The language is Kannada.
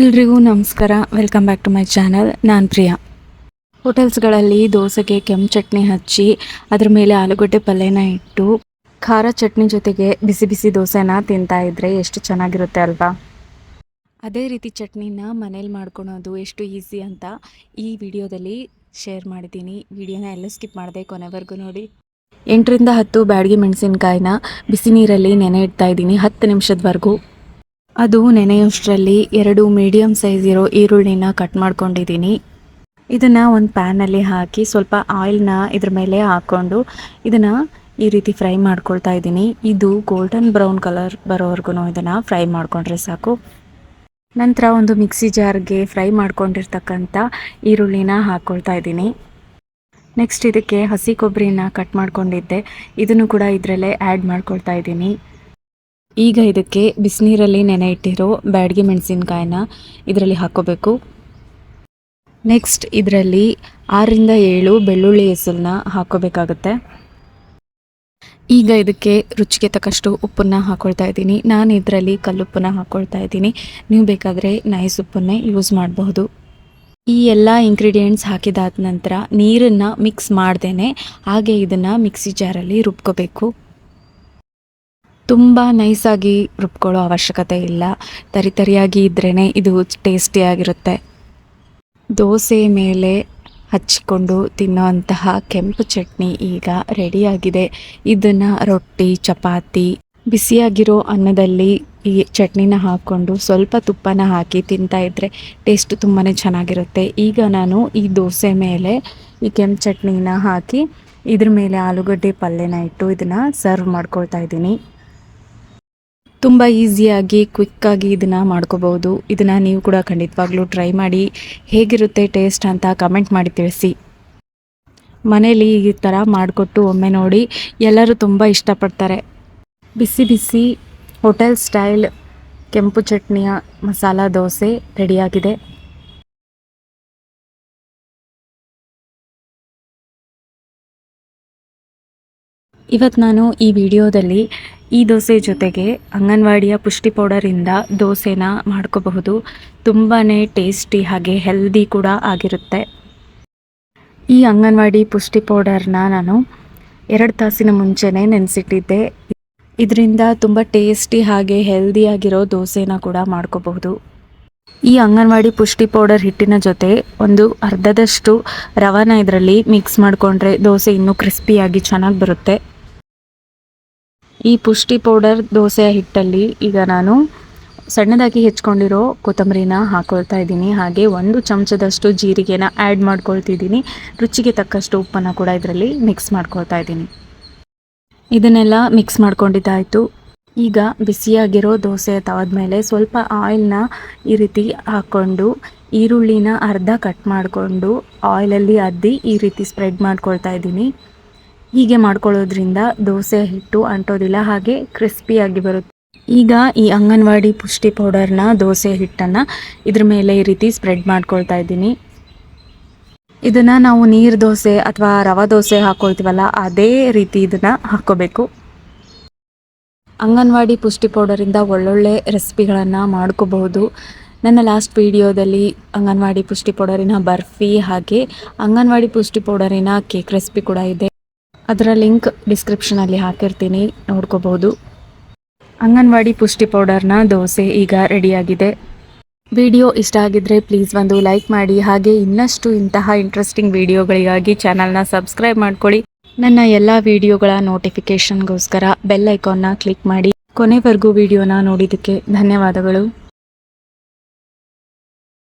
ಎಲ್ರಿಗೂ ನಮಸ್ಕಾರ. Welcome back to my channel ನಾನು ಪ್ರಿಯಾ. ಹೋಟೆಲ್ಸ್ಗಳಲ್ಲಿ ದೋಸೆಗೆ ಕೆಂಪು ಚಟ್ನಿ ಹಚ್ಚಿ, ಅದ್ರ ಮೇಲೆ ಆಲೂಗಡ್ಡೆ ಪಲ್ಯನ ಇಟ್ಟು, ಖಾರ ಚಟ್ನಿ ಜೊತೆಗೆ ಬಿಸಿ ಬಿಸಿ ದೋಸೆನ ತಿಂತಾ ಇದ್ರೆ ಎಷ್ಟು ಚೆನ್ನಾಗಿರುತ್ತೆ ಅಲ್ವಾ? ಅದೇ ರೀತಿ ಚಟ್ನಿನ ಮನೇಲಿ ಮಾಡ್ಕೊಳೋದು ಎಷ್ಟು ಈಸಿ ಅಂತ ಈ ವಿಡಿಯೋದಲ್ಲಿ ಶೇರ್ ಮಾಡಿದ್ದೀನಿ. ವಿಡಿಯೋನ ಎಲ್ಲ ಸ್ಕಿಪ್ ಮಾಡಿದೆ ಕೊನೆವರೆಗೂ ನೋಡಿ. ಎಂಟರಿಂದ ಹತ್ತು ಬ್ಯಾಡಗಿ ಮೆಣಸಿನ್ಕಾಯಿನ ಬಿಸಿ ನೀರಲ್ಲಿ ನೆನೆ ಇಡ್ತಾ ಇದ್ದೀನಿ ಹತ್ತು ನಿಮಿಷದವರೆಗೂ. ಅದು ನೆನೆಯೋಷ್ಟರಲ್ಲಿ ಎರಡು ಮೀಡಿಯಮ್ ಸೈಜ್ ಇರೋ ಈರುಳ್ಳಿನ ಕಟ್ ಮಾಡ್ಕೊಂಡಿದ್ದೀನಿ. ಇದನ್ನು ಒಂದು ಪ್ಯಾನಲ್ಲಿ ಹಾಕಿ ಸ್ವಲ್ಪ ಆಯಿಲ್ನ ಇದ್ರ ಮೇಲೆ ಹಾಕ್ಕೊಂಡು ಇದನ್ನು ಈ ರೀತಿ ಫ್ರೈ ಮಾಡ್ಕೊಳ್ತಾ ಇದ್ದೀನಿ. ಇದು ಗೋಲ್ಡನ್ ಬ್ರೌನ್ ಕಲರ್ ಬರೋವರೆಗೂ ಇದನ್ನು ಫ್ರೈ ಮಾಡಿಕೊಂಡ್ರೆ ಸಾಕು. ನಂತರ ಒಂದು ಮಿಕ್ಸಿ ಜಾರ್ಗೆ ಫ್ರೈ ಮಾಡ್ಕೊಂಡಿರ್ತಕ್ಕಂಥ ಈರುಳ್ಳಿನ ಹಾಕ್ಕೊಳ್ತಾ ಇದ್ದೀನಿ. ನೆಕ್ಸ್ಟ್ ಇದಕ್ಕೆ ಹಸಿ ಕೊಬ್ಬರಿನ ಕಟ್ ಮಾಡ್ಕೊಂಡಿದ್ದೆ. ಇದನ್ನು ಕೂಡ ಇದರಲ್ಲೇ ಆ್ಯಡ್ ಮಾಡ್ಕೊಳ್ತಾ ಇದ್ದೀನಿ. ಈಗ ಇದಕ್ಕೆ ಬಿಸಿನೀರಲ್ಲಿ ನೆನೆ ಇಟ್ಟಿರೋ ಬ್ಯಾಡಗಿ ಮೆಣಸಿನ್ಕಾಯಿನ ಇದರಲ್ಲಿ ಹಾಕೋಬೇಕು ನೆಕ್ಸ್ಟ್ ಇದರಲ್ಲಿ ಆರರಿಂದ ಏಳು ಬೆಳ್ಳುಳ್ಳಿ ಹೆಸರನ್ನ ಹಾಕೋಬೇಕಾಗುತ್ತೆ ಈಗ ಇದಕ್ಕೆ ರುಚಿಗೆ ತಕ್ಕಷ್ಟು ಉಪ್ಪನ್ನ ಹಾಕ್ಕೊಳ್ತಾ ಇದ್ದೀನಿ. ನಾನು ಇದರಲ್ಲಿ ಕಲ್ಲುಪ್ಪನ್ನ ಹಾಕ್ಕೊಳ್ತಾ ಇದ್ದೀನಿ. ನೀವು ಬೇಕಾದರೆ ನೈಸ್ ಉಪ್ಪನ್ನೇ ಯೂಸ್ ಮಾಡಬಹುದು. ಈ ಎಲ್ಲ ಇಂಗ್ರೀಡಿಯೆಂಟ್ಸ್ ಹಾಕಿದಾದ ನಂತರ ನೀರನ್ನು ಮಿಕ್ಸ್ ಮಾಡ್ದೇನೆ, ಹಾಗೆ ಇದನ್ನು ಮಿಕ್ಸಿ ಜಾರಲ್ಲಿ ರುಬ್ಕೋಬೇಕು. ತುಂಬ ನೈಸಾಗಿ ರುಬ್ಕೊಳ್ಳೋ ಅವಶ್ಯಕತೆ ಇಲ್ಲ. ತರಿ ತರಿಯಾಗಿ ಇದ್ರೇ ಇದು ಟೇಸ್ಟಿಯಾಗಿರುತ್ತೆ ದೋಸೆ ಮೇಲೆ ಹಚ್ಚಿಕೊಂಡು ತಿನ್ನೋಂತಹ ಕೆಂಪು ಚಟ್ನಿ ಈಗ ರೆಡಿಯಾಗಿದೆ ಇದನ್ನು ರೊಟ್ಟಿ, ಚಪಾತಿ, ಬಿಸಿಯಾಗಿರೋ ಅನ್ನದಲ್ಲಿ ಈ ಚಟ್ನಿನ ಹಾಕ್ಕೊಂಡು ಸ್ವಲ್ಪ ತುಪ್ಪನ ಹಾಕಿ ತಿಂತಾ ಇದ್ದರೆ ಟೇಸ್ಟ್ ತುಂಬಾ ಚೆನ್ನಾಗಿರುತ್ತೆ. ಈಗ ನಾನು ಈ ದೋಸೆ ಮೇಲೆ ಈ ಕೆಂಪು ಚಟ್ನಿನ ಹಾಕಿ ಇದ್ರ ಮೇಲೆ ಆಲೂಗಡ್ಡೆ ಪಲ್ಯನ ಇಟ್ಟು ಇದನ್ನು ಸರ್ವ್ ಮಾಡ್ಕೊಳ್ತಾ ಇದ್ದೀನಿ. ತುಂಬ ಈಸಿಯಾಗಿ, ಕ್ವಿಕ್ಕಾಗಿ ಇದನ್ನು ಮಾಡ್ಕೋಬೋದು ಇದನ್ನು ನೀವು ಕೂಡ ಖಂಡಿತವಾಗ್ಲೂ ಟ್ರೈ ಮಾಡಿ. ಹೇಗಿರುತ್ತೆ ಟೇಸ್ಟ್ ಅಂತ ಕಮೆಂಟ್ ಮಾಡಿ ತಿಳಿಸಿ. ಮನೇಲಿ ಈ ಥರ ಮಾಡಿಕೊಟ್ಟು ಒಮ್ಮೆ ನೋಡಿ, ಎಲ್ಲರೂ ತುಂಬ ಇಷ್ಟಪಡ್ತಾರೆ. ಬಿಸಿ ಬಿಸಿ, ಹೋಟೆಲ್ ಸ್ಟೈಲ್, ಕೆಂಪು ಚಟ್ನಿಯ ಮಸಾಲ ದೋಸೆ ರೆಡಿಯಾಗಿದೆ. ಇವತ್ತು ನಾನು ಈ ವಿಡಿಯೋದಲ್ಲಿ ಈ ದೋಸೆ ಜೊತೆಗೆ ಅಂಗನವಾಡಿಯ ಪುಷ್ಟಿ ಪೌಡರಿಂದ ದೋಸೆನ ಮಾಡ್ಕೋಬಹುದು. ತುಂಬಾ ಟೇಸ್ಟಿ ಹಾಗೆ ಹೆಲ್ದಿ ಕೂಡ ಆಗಿರುತ್ತೆ. ಈ ಅಂಗನವಾಡಿ ಪುಷ್ಟಿ ಪೌಡರ್ನ ನಾನು ಎರಡು ತಾಸಿನ ಮುಂಚೆನೇ ನೆನೆಸಿಟ್ಟಿದ್ದೆ. ಇದರಿಂದ ತುಂಬ ಟೇಸ್ಟಿ ಹಾಗೆ ಹೆಲ್ದಿಯಾಗಿರೋ ದೋಸೆನ ಕೂಡ ಮಾಡ್ಕೋಬಹುದು. ಈ ಅಂಗನವಾಡಿ ಪುಷ್ಟಿ ಪೌಡರ್ ಹಿಟ್ಟಿನ ಜೊತೆ ಒಂದು ಅರ್ಧದಷ್ಟು ರವಾನ ಇದರಲ್ಲಿ ಮಿಕ್ಸ್ ಮಾಡಿಕೊಂಡ್ರೆ ದೋಸೆ ಇನ್ನೂ ಕ್ರಿಸ್ಪಿಯಾಗಿ ಚೆನ್ನಾಗಿ ಬರುತ್ತೆ. ಈ ಪುಷ್ಟಿ ಪೌಡರ್ ದೋಸೆಯ ಹಿಟ್ಟಲ್ಲಿ ಈಗ ನಾನು ಸಣ್ಣದಾಗಿ ಹೆಚ್ಕೊಂಡಿರೋ ಕೊತ್ತಂಬರಿನ ಹಾಕೊಳ್ತಾ ಇದ್ದೀನಿ. ಹಾಗೆ ಒಂದು ಚಮಚದಷ್ಟು ಜೀರಿಗೆನ ಆ್ಯಡ್ ಮಾಡ್ಕೊಳ್ತಿದ್ದೀನಿ. ರುಚಿಗೆ ತಕ್ಕಷ್ಟು ಉಪ್ಪನ್ನು ಕೂಡ ಇದರಲ್ಲಿ ಮಿಕ್ಸ್ ಮಾಡ್ಕೊಳ್ತಾ ಇದ್ದೀನಿ. ಇದನ್ನೆಲ್ಲ ಮಿಕ್ಸ್ ಮಾಡ್ಕೊಂಡಿದ್ದಾಯಿತು. ಈಗ ಬಿಸಿಯಾಗಿರೋ ದೋಸೆ ತವದ ಮೇಲೆ ಸ್ವಲ್ಪ ಆಯಿಲ್ನ ಈ ರೀತಿ ಹಾಕ್ಕೊಂಡು ಈರುಳ್ಳಿನ ಅರ್ಧ ಕಟ್ ಮಾಡಿಕೊಂಡು ಆಯಿಲಲ್ಲಿ ಅದ್ದಿ ಈ ರೀತಿ ಸ್ಪ್ರೆಡ್ ಮಾಡ್ಕೊಳ್ತಾ ಇದ್ದೀನಿ. ಹೀಗೆ ಮಾಡ್ಕೊಳ್ಳೋದ್ರಿಂದ ದೋಸೆ, ಹಿಟ್ಟು ಅಂಟೋದಿಲ್ಲ, ಹಾಗೆ ಕ್ರಿಸ್ಪಿಯಾಗಿ ಬರುತ್ತೆ. ಈಗ ಈ ಅಂಗನವಾಡಿ ಪುಷ್ಟಿ ಪೌಡರ್ನ ದೋಸೆ, ಹಿಟ್ಟನ್ನು ಇದ್ರ ಮೇಲೆ ಈ ರೀತಿ ಸ್ಪ್ರೆಡ್ ಮಾಡ್ಕೊಳ್ತಾ ಇದ್ದೀನಿ. ಇದನ್ನು ನಾವು ನೀರು ದೋಸೆ ಅಥವಾ ರವಾ ದೋಸೆ ಹಾಕೊಳ್ತೀವಲ್ಲ, ಅದೇ ರೀತಿ ಇದನ್ನು ಹಾಕ್ಕೋಬೇಕು. ಅಂಗನವಾಡಿ ಪುಷ್ಟಿ ಪೌಡರಿಂದ ಒಳ್ಳೊಳ್ಳೆ ರೆಸಿಪಿಗಳನ್ನು ಮಾಡ್ಕೋಬಹುದು. ನನ್ನ ಲಾಸ್ಟ್ ವಿಡಿಯೋದಲ್ಲಿ ಅಂಗನವಾಡಿ ಪುಷ್ಟಿ ಪೌಡರಿನ ಬರ್ಫಿ ಹಾಗೆ ಅಂಗನವಾಡಿ ಪುಷ್ಟಿ ಪೌಡರಿನ ಕೇಕ್ ರೆಸಿಪಿ ಕೂಡ ಇದೆ. ಅದರ ಲಿಂಕ್ ಡಿಸ್ಕ್ರಿಪ್ಷನಲ್ಲಿ ಹಾಕಿರ್ತೀನಿ, ನೋಡ್ಕೋಬಹುದು. ಅಂಗನವಾಡಿ ಪುಷ್ಟಿ ಪೌಡರ್ನ ದೋಸೆ ಈಗ ರೆಡಿಯಾಗಿದೆ. ವಿಡಿಯೋ ಇಷ್ಟ ಆಗಿದ್ರೆ ಪ್ಲೀಸ್ ಒಂದು ಲೈಕ್ ಮಾಡಿ, ಹಾಗೆ ಇನ್ನಷ್ಟು ಇಂತಹ ಇಂಟ್ರೆಸ್ಟಿಂಗ್ ವಿಡಿಯೋಗಳಿಗಾಗಿ ಚಾನಲ್ನ ಸಬ್ಸ್ಕ್ರೈಬ್ ಮಾಡ್ಕೊಳ್ಳಿ. ನನ್ನ ಎಲ್ಲ ವಿಡಿಯೋಗಳ ನೋಟಿಫಿಕೇಷನ್ಗೋಸ್ಕರ ಬೆಲ್ ಐಕಾನ್ನ ಕ್ಲಿಕ್ ಮಾಡಿ. ಕೊನೆವರೆಗೂ ವಿಡಿಯೋನ ನೋಡಿದ್ದಕ್ಕೆ ಧನ್ಯವಾದಗಳು.